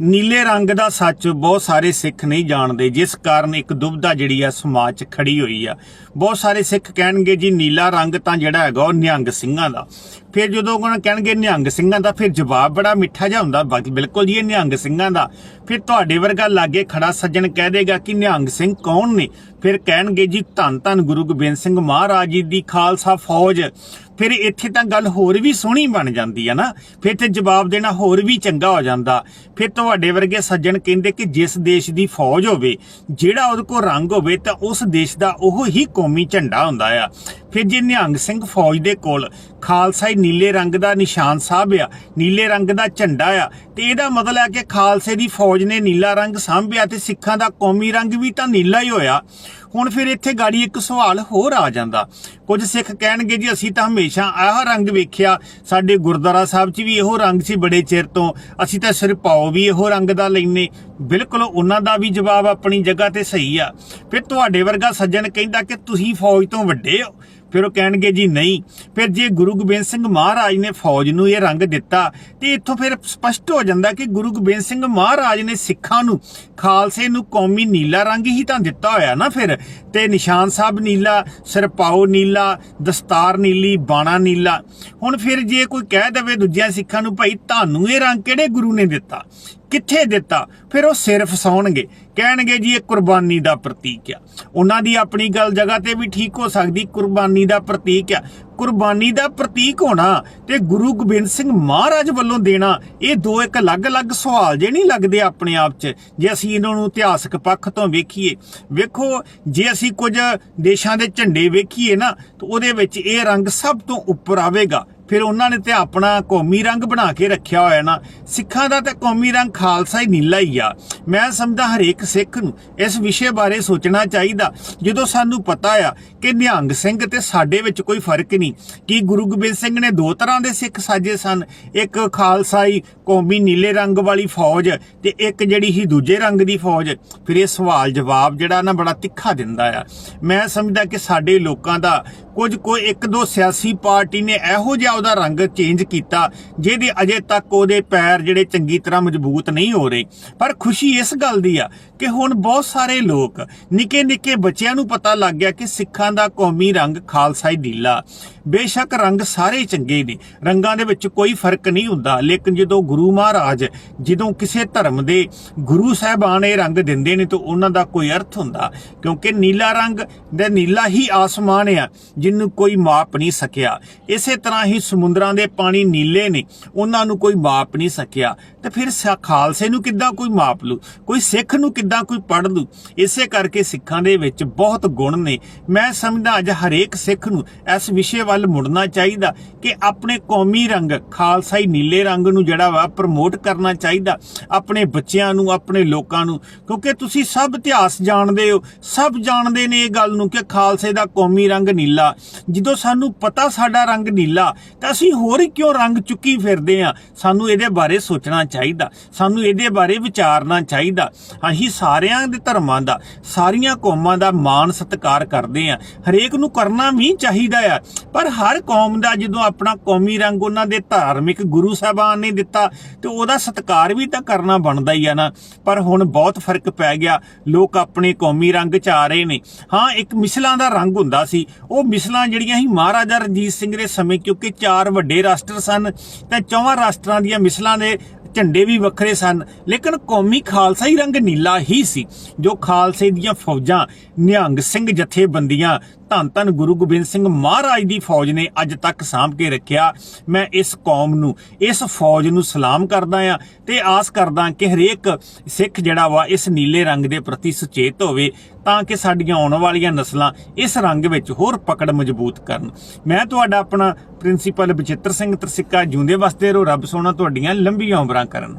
ਨੀਲੇ ਰੰਗ ਦਾ ਸੱਚ ਬਹੁਤ ਸਾਰੇ ਸਿੱਖ ਨਹੀਂ ਜਾਣਦੇ, ਜਿਸ ਕਾਰਨ ਇੱਕ ਦੁਬਦਾ ਜਿਹੜੀ ਆ ਸਮਾਜ 'ਚ ਖੜੀ ਹੋਈ ਆ। ਬਹੁਤ ਸਾਰੇ ਸਿੱਖ ਕਹਿਣਗੇ ਜੀ ਨੀਲਾ ਰੰਗ ਤਾਂ ਜਿਹੜਾ ਹੈਗਾ ਉਹ ਨਿਹੰਗ ਸਿੰਘਾਂ ਦਾ। ਫਿਰ ਜਦੋਂ ਉਹਨਾਂ ਕਹਿਣਗੇ ਨਿਹੰਗ ਸਿੰਘਾਂ ਦਾ, ਫਿਰ ਜਵਾਬ ਬੜਾ ਮਿੱਠਾ ਜਿਹਾ ਹੁੰਦਾ, ਬਾਕੀ ਬਿਲਕੁਲ ਜੀ ਇਹ ਨਿਹੰਗ ਸਿੰਘਾਂ ਦਾ। ਫਿਰ ਤੁਹਾਡੇ ਵਰਗਾ ਲਾਗੇ ਖੜਾ ਸੱਜਣ ਕਹਿ ਦੇਗਾ ਕਿ ਨਿਹੰਗ ਸਿੰਘ ਕੌਣ ਨੇ? ਫਿਰ ਕਹਿਣਗੇ ਜੀ ਧੰਨ ਧੰਨ ਗੁਰੂ ਗੋਬਿੰਦ ਸਿੰਘ ਮਹਾਰਾਜ ਜੀ ਦੀ ਖਾਲਸਾ ਫੌਜ। ਫਿਰ ਇੱਥੇ ਤਾਂ ਗੱਲ ਹੋਰ ਵੀ ਸੋਹਣੀ ਬਣ ਜਾਂਦੀ ਆ ਨਾ। ਫਿਰ ਤੇ ਜਵਾਬ ਦੇਣਾ ਹੋਰ ਵੀ ਚੰਗਾ ਹੋ ਜਾਂਦਾ। ਫਿਰ ਤੁਹਾਡੇ ਵਰਗੇ ਸੱਜਣ ਕਹਿੰਦੇ ਕਿ ਜਿਸ ਦੇਸ਼ ਦੀ ਫੌਜ ਹੋਵੇ, ਜਿਹੜਾ ਉਹਦੇ ਕੋਲ ਰੰਗ ਹੋਵੇ ਤਾਂ ਉਸ ਦੇਸ਼ ਦਾ ਉਹ ਹੀ ਕੌਮੀ ਝੰਡਾ ਹੁੰਦਾ ਆ। ਫਿਰ ਜੇ ਨਿਹੰਗ ਸਿੰਘ ਫੌਜ ਦੇ ਕੋਲ ਖਾਲਸਾ ਹੀ ਨੀਲੇ ਰੰਗ ਦਾ ਨਿਸ਼ਾਨ ਸਾਹਿਬ ਆ ਨੀਲੇ ਰੰਗ ਦਾ ਝੰਡਾ ਆ, ਤੇ ਇਹਦਾ ਮਤਲਬ ਹੈ ਕਿ ਖਾਲਸੇ ਦੀ ਫੌਜ ਨੇ ਨੀਲਾ ਰੰਗ ਸਾਂਭਿਆ ਤੇ ਸਿੱਖਾਂ ਦਾ ਕੌਮੀ ਰੰਗ ਵੀ ਤਾਂ ਨੀਲਾ ਹੀ ਹੋਇਆ। ਹੁਣ ਫਿਰ ਇੱਥੇ ਗਾੜੀ ਇੱਕ ਸਵਾਲ ਹੋਰ ਆ ਜਾਂਦਾ। ਕੁਝ ਸਿੱਖ ਕਹਿਣਗੇ ਜੀ, ਅਸੀਂ ਤਾਂ ਹਮੇਸ਼ਾ ਆਹ ਰੰਗ ਵੇਖਿਆ। ਸਾਡੇ ਗੁਰਦੁਆਰਾ ਸਾਹਿਬ 'ਚ ਵੀ ਇਹੋ ਰੰਗ ਸੀ ਬੜੇ ਚਿਰ ਤੋਂ। ਅਸੀਂ ਤਾਂ ਸਿਰ ਪਾਓ ਵੀ ਇਹੋ ਰੰਗ ਦਾ ਲੈਨੇ ਬਿਲਕੁਲ ਉਹਨਾਂ ਦਾ ਵੀ ਜਵਾਬ ਆਪਣੀ ਜਗ੍ਹਾ ਤੇ ਸਹੀ ਆ। ਫਿਰ ਤੁਹਾਡੇ ਵਰਗਾ ਸੱਜਣ ਕਹਿੰਦਾ ਕਿ ਤੁਸੀਂ ਫੌਜ ਤੋਂ ਵੱਡੇ ਹੋ। ਫਿਰ ਉਹ ਕਹਿਣਗੇ ਜੀ ਨਹੀਂ। ਫਿਰ ਜੇ ਗੁਰੂ ਗੋਬਿੰਦ ਸਿੰਘ ਮਹਾਰਾਜ ਨੇ ਫੌਜ ਨੂੰ ਇਹ ਰੰਗ ਦਿੱਤਾ, ਤੇ ਇੱਥੋਂ ਫਿਰ ਸਪਸ਼ਟ ਹੋ ਜਾਂਦਾ ਕਿ ਗੁਰੂ ਗੋਬਿੰਦ ਸਿੰਘ ਮਹਾਰਾਜ ਨੇ ਸਿੱਖਾਂ ਨੂੰ ਖਾਲਸੇ ਨੂੰ ਕੌਮੀ ਨੀਲਾ ਰੰਗ ਹੀ ਤਾਂ ਦਿੱਤਾ ਹੋਇਆ ਨਾ ਫਿਰ। ਤੇ ਨਿਸ਼ਾਨ ਸਾਹਿਬ ਨੀਲਾ, ਸਰਪਾਓ ਨੀਲਾ, ਦਸਤਾਰ ਨੀਲੀ, ਬਾਣਾ ਨੀਲਾ। ਹੁਣ ਫਿਰ ਜੇ ਕੋਈ ਕਹਿ ਦੇਵੇ ਦੂਜਿਆਂ ਸਿੱਖਾਂ ਨੂੰ, ਭਾਈ ਤੁਹਾਨੂੰ ਇਹ ਰੰਗ ਕਿਹੜੇ ਗੁਰੂ ਨੇ ਦਿੱਤਾ? ਕਿੱਥੇ ਦਿੱਤਾ? ਫਿਰ ਉਹ ਸਿਰ ਫਸਾਉਣਗੇ। ਕਹਿਣਗੇ ਜੀ ਇਹ ਕੁਰਬਾਨੀ ਦਾ ਪ੍ਰਤੀਕ ਆ। ਉਹਨਾਂ ਦੀ ਆਪਣੀ ਗੱਲ ਜਗ੍ਹਾ ਤੇ ਵੀ ਠੀਕ ਹੋ ਸਕਦੀ, ਕੁਰਬਾਨੀ ਦਾ ਪ੍ਰਤੀਕ ਆ। ਕੁਰਬਾਨੀ ਦਾ ਪ੍ਰਤੀਕ ਹੋਣਾ ਤੇ ਗੁਰੂ ਗੋਬਿੰਦ ਸਿੰਘ ਮਹਾਰਾਜ ਵੱਲੋਂ ਦੇਣਾ, ਇਹ ਦੋ ਇੱਕ ਅਲੱਗ-ਅਲੱਗ ਸਵਾਲ ਜੇ ਨਹੀਂ ਲੱਗਦੇ ਆਪਣੇ ਆਪ 'ਚ, ਜੇ ਅਸੀਂ ਇਹਨਾਂ ਨੂੰ ਇਤਿਹਾਸਕ ਪੱਖ ਤੋਂ ਵੇਖੀਏ। ਵੇਖੋ, ਜੇ ਅਸੀਂ ਕੁਝ ਦੇਸ਼ਾਂ ਦੇ ਝੰਡੇ ਵੇਖੀਏ ਨਾ, ਤਾਂ ਉਹਦੇ ਵਿੱਚ ਇਹ ਰੰਗ ਸਭ ਤੋਂ ਉੱਪਰ ਆਵੇਗਾ। ਫਿਰ ਉਹਨਾਂ ਨੇ ਤੇ ਆਪਣਾ ਕੌਮੀ ਰੰਗ ਬਣਾ ਕੇ ਰੱਖਿਆ ਹੋਇਆ ਨਾ, ਸਿੱਖਾਂ ਦਾ ਤਾਂ ਕੌਮੀ ਰੰਗ ਖਾਲਸਾ ਹੀ ਨੀਲਾ ਹੀ ਆ। ਮੈਂ ਸਮਝਦਾ ਹਰੇਕ ਸਿੱਖ ਨੂੰ ਇਸ ਵਿਸ਼ੇ ਬਾਰੇ ਸੋਚਣਾ ਚਾਹੀਦਾ। ਜਦੋਂ ਸਾਨੂੰ ਪਤਾ ਆ ਕਿ ਨਿਹੰਗ ਸਿੰਘ ਤੇ ਸਾਡੇ ਵਿੱਚ ਕੋਈ ਫ਼ਰਕ ਨਹੀਂ, ਕਿ ਗੁਰੂ ਗੋਬਿੰਦ ਸਿੰਘ ਨੇ ਦੋ ਤਰ੍ਹਾਂ ਦੇ ਸਿੱਖ ਸਾਜੇ ਸਨ, ਇੱਕ ਖਾਲਸਾਈ ਕੌਮੀ ਨੀਲੇ ਰੰਗ ਵਾਲੀ ਫੌਜ ਤੇ ਇੱਕ ਜਿਹੜੀ ਹੀ ਦੂਜੇ ਰੰਗ ਦੀ ਫੌਜ। ਫਿਰ ਇਹ ਸਵਾਲ ਜਵਾਬ ਜਿਹੜਾ ਨਾ ਬੜਾ ਤਿੱਖਾ ਦਿੰਦਾ ਆ। ਮੈਂ ਸਮਝਦਾ ਕਿ ਸਾਡੇ ਲੋਕਾਂ ਦਾ ਕੁਝ ਕੋਈ ਇੱਕ ਦੋ ਸਿਆਸੀ ਪਾਰਟੀ ਨੇ ਇਹੋ ਜਿਹਾ ਉਹਦਾ ਰੰਗ ਚੇਂਜ ਕੀਤਾ, ਜਿਹਦੇ ਅਜੇ ਤੱਕ ਉਹਦੇ ਪੈਰ ਜਿਹੜੇ ਚੰਗੀ ਤਰ੍ਹਾਂ ਮਜ਼ਬੂਤ ਨਹੀਂ ਹੋ ਰਹੇ। ਪਰ ਖੁਸ਼ੀ ਇਸ ਗੱਲ ਦੀ ਆ ਕਿ ਹੁਣ ਬਹੁਤ ਸਾਰੇ ਲੋਕ ਨਿੱਕੇ ਨਿੱਕੇ ਬੱਚਿਆਂ ਨੂੰ ਪਤਾ ਲੱਗ ਗਿਆ ਕਿ ਸਿੱਖਾਂ ਦਾ ਕੌਮੀ ਰੰਗ ਖਾਲਸਾ ਹੀ ਨੀਲਾ। ਬੇਸ਼ੱਕ ਰੰਗ ਸਾਰੇ ਚੰਗੇ ਨੇ, ਰੰਗਾਂ ਦੇ ਵਿੱਚ ਕੋਈ ਫ਼ਰਕ ਨਹੀਂ ਹੁੰਦਾ। ਲੇਕਿਨ ਜਦੋਂ ਗੁਰੂ ਮਹਾਰਾਜ ਜਦੋਂ ਕਿਸੇ ਧਰਮ ਦੇ ਗੁਰੂ ਸਾਹਿਬਾਨ ਇਹ ਰੰਗ ਦਿੰਦੇ ਨੇ ਤਾਂ ਉਹਨਾਂ ਦਾ ਕੋਈ ਅਰਥ ਹੁੰਦਾ। ਕਿਉਂਕਿ ਨੀਲਾ ਰੰਗ ਦਾ ਨੀਲਾ ਹੀ ਆਸਮਾਨ ਆ ਜਿਹਨੂੰ ਕੋਈ ਮਾਪ ਨਹੀਂ ਸਕਿਆ। ਇਸੇ ਤਰ੍ਹਾਂ ਹੀ ਸਮੁੰਦਰਾਂ ਦੇ ਪਾਣੀ ਨੀਲੇ ਨੇ, ਉਹਨਾਂ ਨੂੰ ਕੋਈ ਮਾਪ ਨਹੀਂ ਸਕਿਆ। ਤੇ ਫਿਰ ਸਾ- ਖਾਲਸੇ ਨੂੰ ਕਿੱਦਾਂ ਕੋਈ ਮਾਪ ਲੂ? ਕੋਈ ਸਿੱਖ ਨੂੰ ਕਿੱਦਾਂ ਕੋਈ ਪੜ ਲੂ? ਇਸੇ ਕਰਕੇ ਸਿੱਖਾਂ ਦੇ ਵਿੱਚ ਬਹੁਤ ਗੁਣ ਨੇ। ਮੈਂ ਸਮਝਦਾ ਅੱਜ ਹਰੇਕ ਸਿੱਖ ਨੂੰ ਇਸ ਵਿਸ਼ੇ ਵੱਲ ਮੁੜਨਾ ਚਾਹੀਦਾ ਕਿ ਆਪਣੇ ਕੌਮੀ ਰੰਗ ਖਾਲਸਾਈ ਨੀਲੇ ਰੰਗ ਨੂੰ ਜਿਹੜਾ ਵਾ ਪ੍ਰਮੋਟ ਕਰਨਾ ਚਾਹੀਦਾ। ਆਪਣੇ ਬੱਚਿਆਂ ਨੂੰ, ਆਪਣੇ ਲੋਕਾਂ ਨੂੰ। ਕਿਉਂਕਿ ਤੁਸੀਂ ਸਭ ਇਤਿਹਾਸ ਜਾਣਦੇ ਹੋ। ਸਭ ਜਾਣਦੇ ਨੇ ਇਹ ਗੱਲ ਨੂੰ ਕਿ ਖਾਲਸੇ ਦਾ ਕੌਮੀ ਰੰਗ ਨੀਲਾ। ਜਦੋਂ ਸਾਨੂੰ ਪਤਾ ਸਾਡਾ ਰੰਗ ਨੀਲਾ, ਤਾਂ ਅਸੀਂ ਹੋਰ ਕਿਉਂ ਰੰਗ ਚੁੱਕੀ ਫਿਰਦੇ ਆ ਸਾਨੂੰ ਇਹਦੇ ਬਾਰੇ ਸੋਚਣਾ ਚਾਹੀਦਾ। ਸਾਨੂੰ ਇਹਦੇ ਬਾਰੇ ਵਿਚਾਰਨਾ ਚਾਹੀਦਾ। ਅਸੀਂ ਸਾਰਿਆਂ ਦੇ ਧਰਮਾਂ ਦਾ, ਸਾਰੀਆਂ ਕੌਮਾਂ ਦਾ ਮਾਣ ਸਤਿਕਾਰ ਕਰਦੇ ਆ। ਹਰੇਕ ਨੂੰ ਕਰਨਾ ਵੀ ਚਾਹੀਦਾ ਆ। ਪਰ ਹਰ ਕੌਮ ਦਾ ਜਦੋਂ ਆਪਣਾ ਕੌਮੀ ਰੰਗ ਉਹਨਾਂ ਦੇ ਧਾਰਮਿਕ ਗੁਰੂ ਸਾਹਿਬਾਨ ਨੇ ਦਿੱਤਾ, ਤੇ ਉਹਦਾ ਸਤਿਕਾਰ ਵੀ ਤਾਂ ਕਰਨਾ ਬਣਦਾ ਹੀ ਆ ਨਾ। ਪਰ ਹੁਣ ਬਹੁਤ ਫ਼ਰਕ ਪੈ ਗਿਆ। ਲੋਕ ਆਪਣੇ ਕੌਮੀ ਰੰਗ ਚ ਆ ਰਹੇ ਨੇ। ਹਾਂ, ਇੱਕ ਮਿਸਲਾਂ ਦਾ ਰੰਗ ਹੁੰਦਾ ਸੀ। ਉਹ ਮਿਸਲਾਂ ਜਿਹੜੀਆਂ ਸੀ, ਮਹਾਰਾਜਾ ਰਣਜੀਤ ਸਿੰਘ ਦੇ ਸਮੇਂ, ਕਿਉਂਕਿ ਚਾਰ ਵੱਡੇ ਰਾਸ਼ਟਰ ਸਨ, ਤਾਂ ਚੌਵਾਂ ਰਾਸ਼ਟਰਾਂ ਦੀਆਂ ਮਿਸਲਾਂ ਦੇ ਝੰਡੇ ਵੀ ਵੱਖਰੇ ਸਨ, ਲੇਕਿਨ ਕੌਮੀ ਖਾਲਸਾ ਰੰਗ ਨੀਲਾ ਹੀ ਸੀ, ਜੋ ਖਾਲਸੇ ਦੀਆਂ ਫੌਜਾਂ, ਨਿਹੰਗ ਸਿੰਘ ਜਥੇਬੰਦੀਆਂ, ਧੰਨ ਧੰਨ ਗੁਰੂ ਗੋਬਿੰਦ ਸਿੰਘ ਮਹਾਰਾਜ ਦੀ ਫੌਜ ਨੇ ਅੱਜ ਤੱਕ ਸਾਂਭ ਕੇ ਰੱਖਿਆ। ਮੈਂ ਇਸ ਕੌਮ ਨੂੰ, ਇਸ ਫੌਜ ਨੂੰ ਸਲਾਮ ਕਰਦਾ ਆ ਤੇ ਆਸ ਕਰਦਾ ਕਿ ਹਰੇਕ ਸਿੱਖ ਜਿਹੜਾ ਵਾ ਇਸ ਨੀਲੇ ਰੰਗ ਦੇ ਪ੍ਰਤੀ ਸੁਚੇਤ ਹੋਵੇ ਤਾਂ ਕਿ ਸਾਡੀਆਂ ਆਉਣ ਵਾਲੀਆਂ ਨਸਲਾਂ ਇਸ ਰੰਗ ਵਿੱਚ ਹੋਰ ਪਕੜ ਮਜ਼ਬੂਤ ਕਰਨ। ਮੈਂ ਤੁਹਾਡਾ ਆਪਣਾ ਪ੍ਰਿੰਸੀਪਲ ਬਚਿੱਤਰ ਸਿੰਘ ਤਰਸਿੱਕਾ ਜੂੰਦੇ ਵਸਦੇ ਰਹੋ ਰੱਬ ਸੋਹਣਾ ਤੁਹਾਡੀਆਂ ਲੰਬੀਆਂ ਉਮਰਾਂ ਕਰਨ।